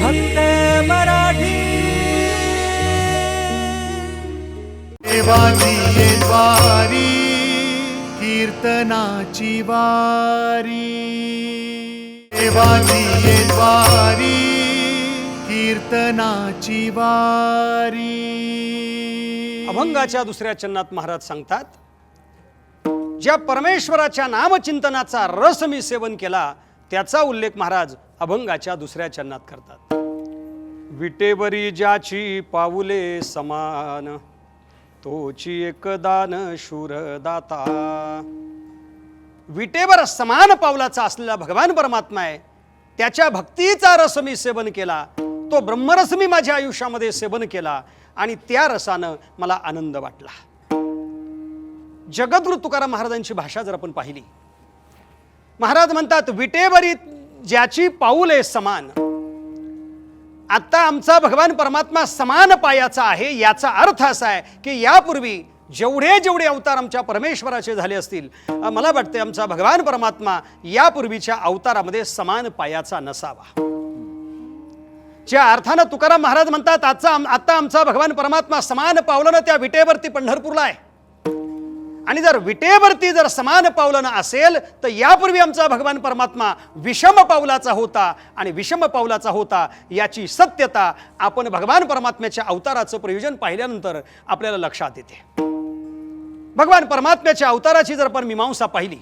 फक्त मराठी. देवाची ये द्वारी कीर्तनाची वारी. देवाची ये द्वारी कीर्तनाची वारी. अभंगाच्या दुसऱ्या चरणात महाराज सांगतात ज्या परमेश्वराच्या नामचिंतनाचा रस मी सेवन केला त्याचा उल्लेख महाराज अभंगाच्या दुसऱ्या चरणात करतात. विटेवरी ज्याची पाऊले समान तोची एक दान शूरदाता. विटेवर समान पावलाचा असलेला भगवान परमात्मा आहे. त्याच्या भक्तीचा रस मी सेवन केला. तो ब्रह्मरस मी माझ्या आयुष्यामध्ये सेवन केला आणि त्या रसानं मला आनंद वाटला. जगद्गुरु तुकाराम महाराजांची भाषा जर आपण पाहिली महाराज म्हणतात विटेवरी ज्याची पाऊल आहे समान आत्ता आमचा भगवान परमात्मा समान पायाचा आहे याचा अर्थ असा आहे की यापूर्वी जेवढे जेवढे अवतार आमच्या परमेश्वराचे झाले असतील मला वाटते आमचा भगवान परमात्मा यापूर्वीच्या अवतारामध्ये समान पायाचा नसावा. ज्या अर्थानं तुकाराम महाराज म्हणतात आजचा आत्ता आता आमचा भगवान परमात्मा समान पावलानं त्या विटेवरती पंढरपूरला आहे. आणि जर विटेवरती जर समान पावलानं असेल तर यापूर्वी आमचा भगवान परमात्मा विषम पावलाचा होता आणि विषम पावलाचा होता याची सत्यता आपण भगवान परमात्म्याच्या अवताराचं प्रयोजन पाहिल्यानंतर आपल्याला लक्षात येते. भगवान परमात्म्याच्या अवताराची जर आपण मीमांसा पाहिली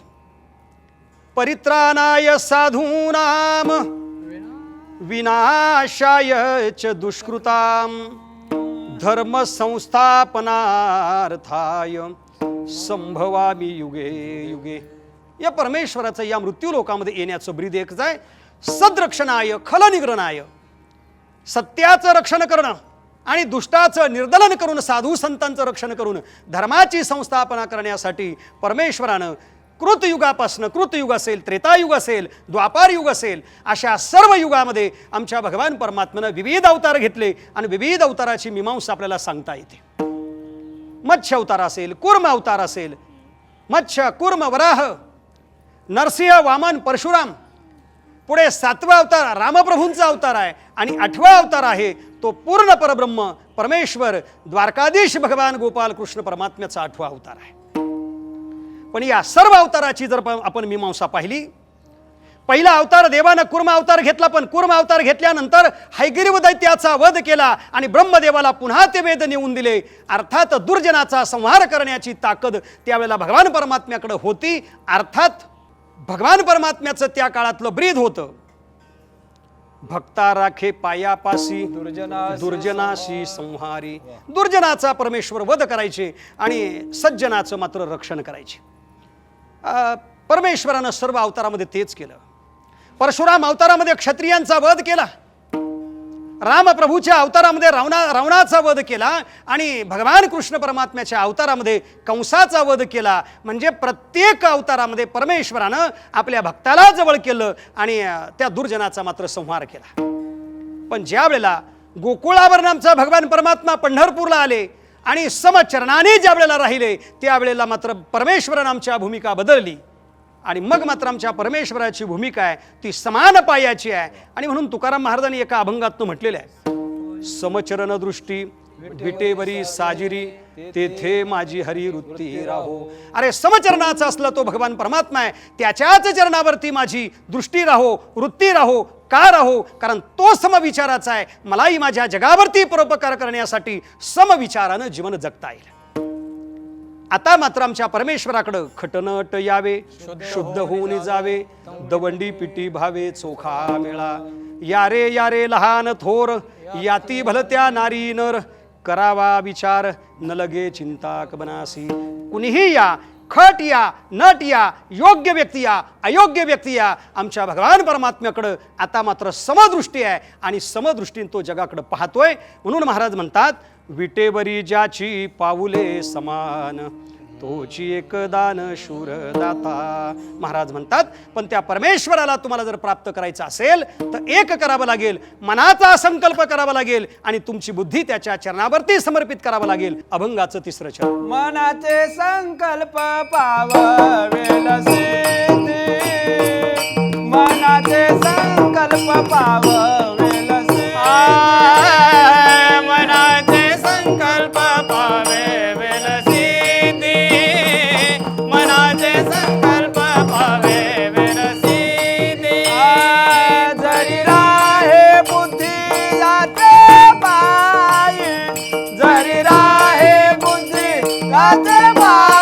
परित्राणाय साधूनाम विनाशाय च दुष्कृताम धर्म संस्थापनार्थाय संभवामी युगे युगे. या परमेश्वराचं या मृत्यू लोकामध्ये येण्याचं ब्रीद एकच आहे सद्रक्षणाय खलनिग्रणाय सत्याचं रक्षण करणं आणि दुष्टाचं निर्दलन करून साधू संतांचं रक्षण करून धर्माची संस्थापना करण्यासाठी परमेश्वरानं कृतयुगापासनं कृतयुग असेल त्रेतायुग असेल द्वापार युग असेल अशा सर्व युगामध्ये आमच्या भगवान परमात्म्यानं विविध अवतार घेतले आणि विविध अवताराची मीमांसा आपल्याला सांगता येते. मत्स्य अवतार असेल कुर्म अवतार असेल. मत्स्य कुर्म वराह नरसिंह वामन परशुराम. पुढे सातवा अवतार रामप्रभूंचा अवतार आहे आणि आठवा अवतार आहे तो पूर्ण परब्रह्म परमेश्वर द्वारकाधीश भगवान गोपाल कृष्ण परमात्म्याचा आठवा अवतार आहे. पण या सर्व अवताराची जर आपण मीमांसा पाहिली पहिला अवतार देवानं कुर्म अवतार घेतला पण कुर्म अवतार घेतल्यानंतर हैगिरीव दैत्याचा वध केला आणि ब्रह्मदेवाला पुन्हा ते वेद नेऊन दिले. अर्थात दुर्जनाचा संहार करण्याची ताकद त्यावेळेला भगवान परमात्म्याकडे होती. अर्थात भगवान परमात्म्याचं त्या काळातलं ब्रीद होतं. भक्ता राखे पायापासी दुर्जना दुर्जनाशी संहारी. दुर्जनाचा परमेश्वर वध करायचे आणि सज्जनाचं मात्र रक्षण करायचे. परमेश्वरानं सर्व अवतारामध्ये तेच केलं. परशुराम अवतारामध्ये क्षत्रियांचा वध केला. रामप्रभूच्या अवतारामध्ये रावणा रावणाचा वध केला आणि भगवान कृष्ण परमात्म्याच्या अवतारामध्ये कंसाचा वध केला. म्हणजे प्रत्येक अवतारामध्ये परमेश्वरानं आपल्या भक्ताला जवळ केलं आणि त्या दुर्जनाचा मात्र संहार केला. पण ज्या वेळेला गोकुळावर नामचा भगवान परमात्मा पंढरपूरला आले आणि समचरणाने ज्या वेळेला राहिले त्यावेळेला मात्र परमेश्वरानं आमच्या भूमिका बदलली. आणि मग मात्र आमच्या परमेश्वराची भूमिका आहे ती समान पायाची आहे. आणि म्हणून तुकाराम महाराजांनी एका अभंगातनं म्हटलेलं आहे समचरण दृष्टी विटेवरी साजिरी तेथे माझी हरी वृत्ती राहो. अरे समचरणाचा असला तो भगवान परमात्मा आहे त्याच्याच चरणावरती माझी दृष्टी राहो वृत्ती राहो का राहो? कारण तो समविचाराचा आहे. मलाही माझ्या जगावरती परोपकार करण्यासाठी समविचारानं जीवन जगता येईल. आता मात्र आमच्या परमेश्वराकडं खटनट यावे शुद्ध होऊन जावे दवंडी पिटी भावे चोखा मेळा यारे यारे लहान थोर याती भलत्या नारी नर करावा विचार न लगे चिंता बनासी. कुणीही या खट या नट या योग्य व्यक्ती या अयोग्य व्यक्ती या आमच्या भगवान परमात्म्याकडं आता मात्र समदृष्टी आहे आणि समदृष्टीने तो जगाकडं पाहतोय. म्हणून महाराज म्हणतात विटेवरी ज्याची पाऊले समान तोची एकदान शूर दाता महाराज म्हणतात पण त्या परमेश्वराला तुम्हाला जर प्राप्त करायचं असेल तर एक करावं लागेल मनाचा संकल्प करावा लागेल आणि तुमची बुद्धी त्याच्या चरणावरती समर्पित करावं लागेल. अभंगाचं तिसरं चरण. मनाचे संकल्प पाववेल मनाचे संकल्प पाव Guatemala.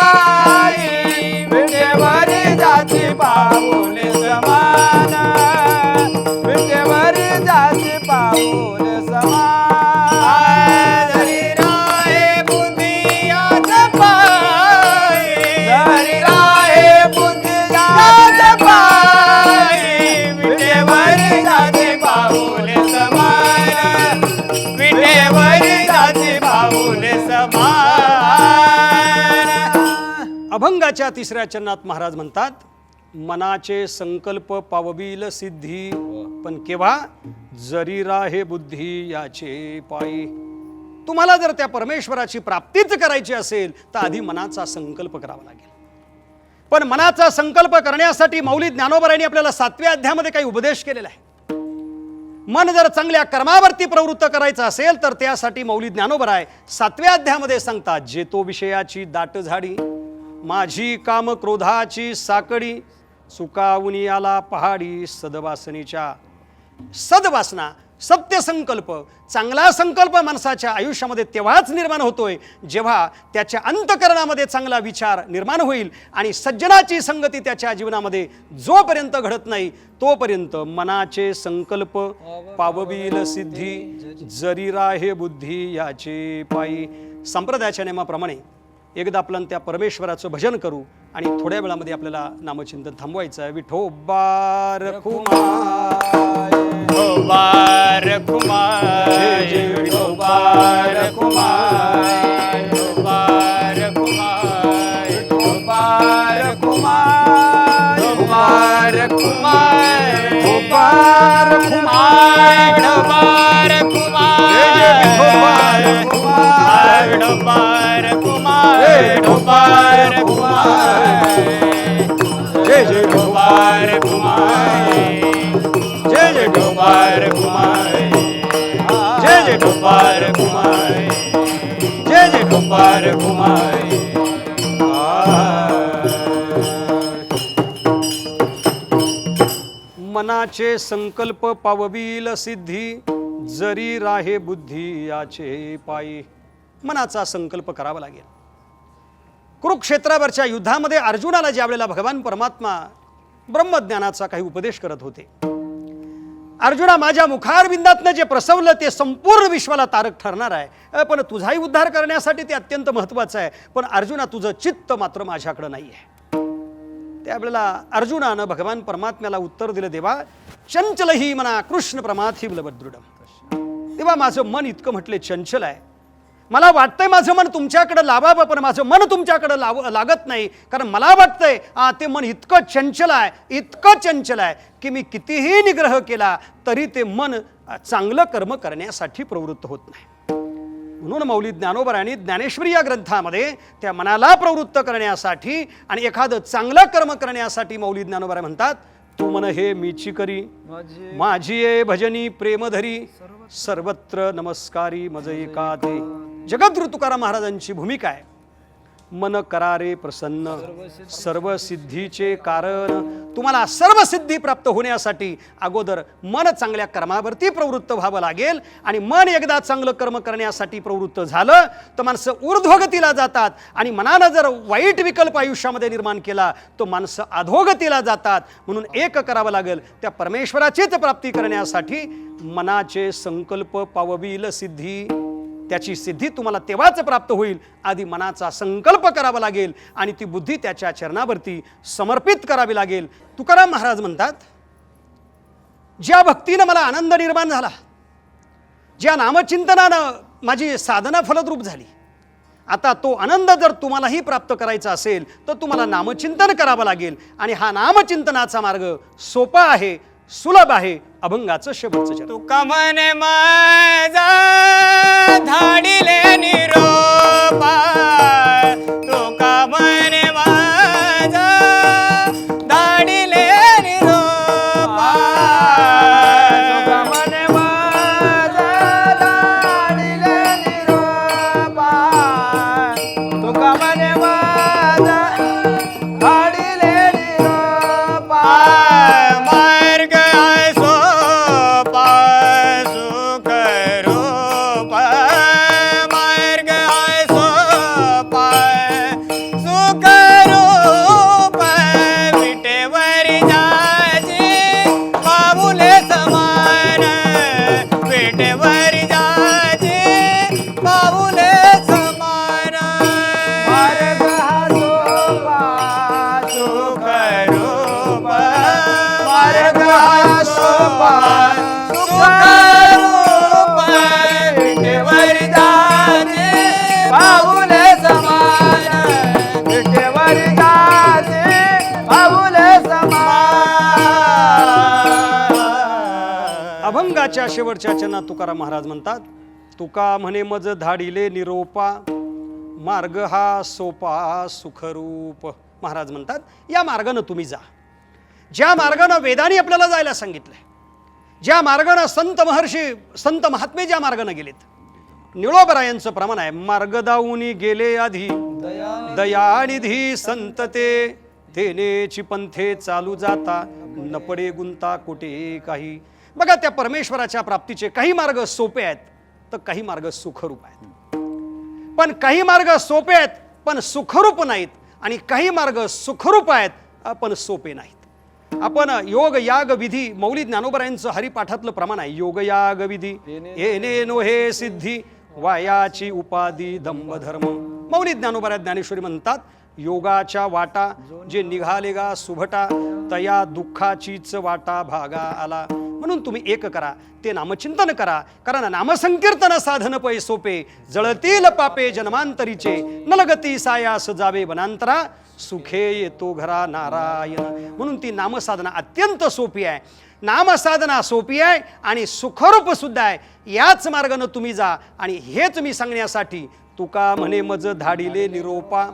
अभंगाच्या तिसऱ्या चरणात महाराज म्हणतात मनाचे संकल्प पावबिल सिद्धी पण केव्हा? जरी राहे बुद्धी याचे पायी. तुम्हाला जर त्या परमेश्वराची प्राप्तीच करायची असेल तर आधी मनाचा संकल्प करावा लागेल. पण मनाचा संकल्प करण्यासाठी मौली ज्ञानोबरांनी आपल्याला सातव्या अध्यामध्ये काही उपदेश केलेला आहे मन जर चांगल्या कर्मावरती प्रवृत्त करायचं असेल तर त्यासाठी मौली ज्ञानोबराय सातव्या अध्यामध्ये सांगतात जे तो विषयाची दाट झाडी माझी काम क्रोधाची साकडी सुकावून आला पहाडी सदवासनीच्या. सदवासना सत्य संकल्प चांगला संकल्प माणसाच्या आयुष्यामध्ये तेव्हाच निर्माण होतोय जेव्हा त्याच्या अंतकरणामध्ये चांगला विचार निर्माण होईल आणि सज्जनाची संगती त्याच्या जीवनामध्ये जोपर्यंत घडत नाही तोपर्यंत मनाचे संकल्प पाववील सिद्धी जरी राहे बुद्धी याचे पायी. संप्रदायाच्या नियमाप्रमाणे एकदा आपलं त्या परमेश्वराचं भजन करू आणि थोड्या वेळामध्ये आपल्याला नामचिंतन थांबवायचं आहे. विठोबार कुमार. विठोबार कुमार. कुमार। जय जय गोपाल कुमार। जय जय गोपाल कुमार। मनाचे संकल्प पाववील सिद्धी जरी राहे बुद्धी याचे पायी. मनाचा संकल्प करावा लागेल. कुरुक्षेत्रावरच्या युद्धामध्ये अर्जुनाला ज्या वेळेला भगवान परमात्मा ब्रह्मज्ञानाचा काही उपदेश करत होते अर्जुना माझ्या मुखारबिंदातनं जे प्रसवलं ते संपूर्ण विश्वाला तारक ठरणार आहे. पण तुझाही उद्धार करण्यासाठी ते अत्यंत महत्त्वाचं आहे. पण अर्जुना तुझं चित्त मात्र माझ्याकडं नाही आहे त्यावेळेला अर्जुनानं भगवान परमात्म्याला उत्तर दिलं देवा चंचल ही मना कृष्ण प्रमाथी बलभद्रुडम तेव्हा माझं मन इतकं म्हटले चंचल आहे. मला वाटतंय माझं मन तुमच्याकडे लावावं पण माझं मन तुमच्याकडे लाव लागत नाही. कारण मला वाटतंय ते मन इतकं चंचल आहे इतकं चंचल आहे की मी कितीही निग्रह केला तरी ते मन चांगलं कर्म करण्यासाठी प्रवृत्त होत नाही. म्हणून मौली ज्ञानोबरायांनी ज्ञानेश्वरी या ग्रंथामध्ये त्या मनाला प्रवृत्त करण्यासाठी आणि एखादं चांगलं कर्म करण्यासाठी मौली ज्ञानोबराय म्हणतात तू मन हे मीची करी माझी भजनी प्रेमधरी सर्वत्र नमस्कारी मज एका जगद्गुरु तुकाराम महाराजांची भूमिका आहे. मन करारे प्रसन्न सर्व सिद्धीचे कारण. तुम्हाला सर्व सिद्धी प्राप्त होण्यासाठी अगोदर मन चांगल्या कर्मावरती प्रवृत्त व्हावं लागेल आणि मन एकदा चांगलं कर्म करण्यासाठी प्रवृत्त झालं तर माणसं ऊर्ध्वगतीला जातात आणि मनानं जर वाईट विकल्प आयुष्यामध्ये निर्माण केला तो माणसं अधोगतीला जातात. म्हणून एक करावं लागेल त्या परमेश्वराचीच प्राप्ती करण्यासाठी मनाचे संकल्प पाववील सिद्धी. त्याची सिद्धी तुम्हाला तेव्हाच प्राप्त होईल. आधी मनाचा संकल्प करावा लागेल आणि ती बुद्धी त्याच्या चरणावरती समर्पित करावी लागेल. तुकाराम महाराज म्हणतात ज्या भक्तीनं मला आनंद निर्माण झाला ज्या नामचिंतनानं माझी साधना फलद्रूप झाली आता तो आनंद जर तुम्हालाही प्राप्त करायचा असेल तर तुम्हाला नामचिंतन करावं लागेल. आणि हा नामचिंतनाचा मार्ग सोपा आहे. सुलभ आहे अभंगाचं शेवटचं चरण. तुका म्हणे माझा धाडी अभंगाच्या शेवटच्या चना तुकाराम महाराज म्हणतात तुका म्हणे मज धाडिले निरोपा मार्ग हा सोपा सुखरूप. महाराज म्हणतात या मार्गानं तुम्ही जा. ज्या मार्गानं वेदानी आपल्याला जायला सांगितलंय ज्या मार्गानं संत महर्षी संत महात्मे ज्या मार्गानं गेलेत निळोबरायांचं प्रमाण आहे. मार्ग दाऊनी गेले आधी. दयानिधी संत ते तेनेची पंथे चालू जाता. न पडे गुंता कुठे काही. बघा त्या परमेश्वराच्या प्राप्तीचे काही मार्ग सोपे आहेत तर काही मार्ग सुखरूप आहेत. पण काही मार्ग सोपे आहेत पण सुखरूप नाहीत. आणि काही मार्ग सुखरूप आहेत पण सोपे नाहीत. आपण योग याग विधी मौली ज्ञानोबरायांचं हरिपाठातलं प्रमाण आहे. योग याग विधी येणे नो हे सिद्धी वायाची उपाधी दंभ धर्म मौली ज्ञानोबरा ज्ञानेश्वरी म्हणतात योगाच्या वाटा जे निघाले गा सुभटा तया दुःखाचीच वाटा भागा आला. म्हणून तुम्ही एक करा ते नामचिंतन करा कारण नामसंकीर्तन साधन पै सोपे जळतील पापे जन्मांतरीचे नलगती सायास जावे वनांतरा सुखे येतो घरा नारायण. म्हणून ती नामसाधना अत्यंत सोपी आहे. नामसाधना सोपी आहे आणि सुखरूप सुद्धा आहे. याच मार्गानं तुम्ही जा आणि हेच मी सांगण्यासाठी तुका म्हणे मज धाडिले निरोपा.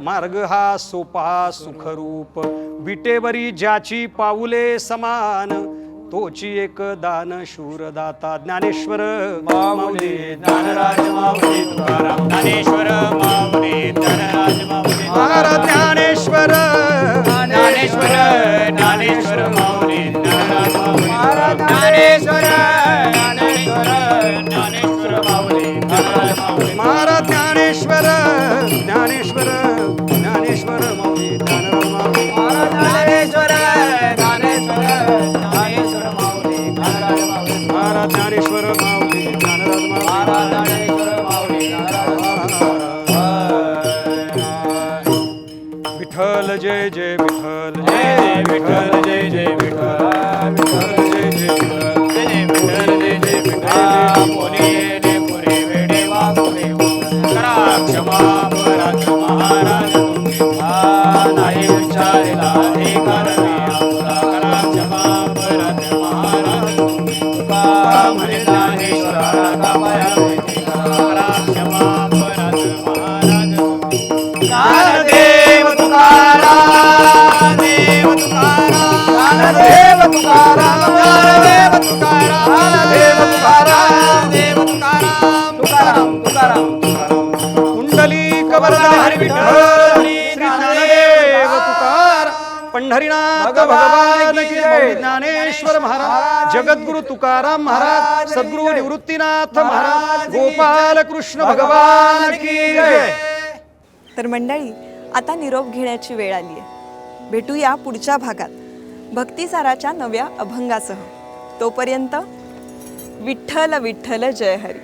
मार्ग हा सोपा सुखरूप. विटेवरी ज्याची पाऊले समान. तोची एक दान शूरदाता ज्ञानेश्वर माऊली ज्ञानराज माऊली तुकाराम ज्ञानेश्वर माऊली ज्ञानराज माऊली महाराज ज्ञानेश्वर ज्ञानेश्वर ज्ञानेश्वर माऊली ज्ञानराज माऊली ज्ञानेश्वर ज्ञानेश्वर. ज्ञानेश्वर माऊली ज्ञानराज माऊली महाराज ज्ञानेश्वर ज्ञानेश्वर ज्ञानेश्वर माऊली ज्ञानराज माऊली ज्ञानेश्वर ज्ञानेश्वर जय जय विठ्ठल जय जय विठ्ठल जय जय कुंडली कबरधर श्री तुकार पंढरीनाथ भगवान ज्ञानेश्वर महाराज जगद्गुरु तुकाराम महाराज सद्गुरु निवृत्तीनाथ महाराज गोपाल कृष्ण भगवान की तर मंडळी आता निरोप घेण्याची वेळ आली आहे भेटूया पुढच्या भागात. भक्तिसाराच्या नव्या अभंगासह. तोपर्यंत विठ्ठल विठ्ठल जय हरी.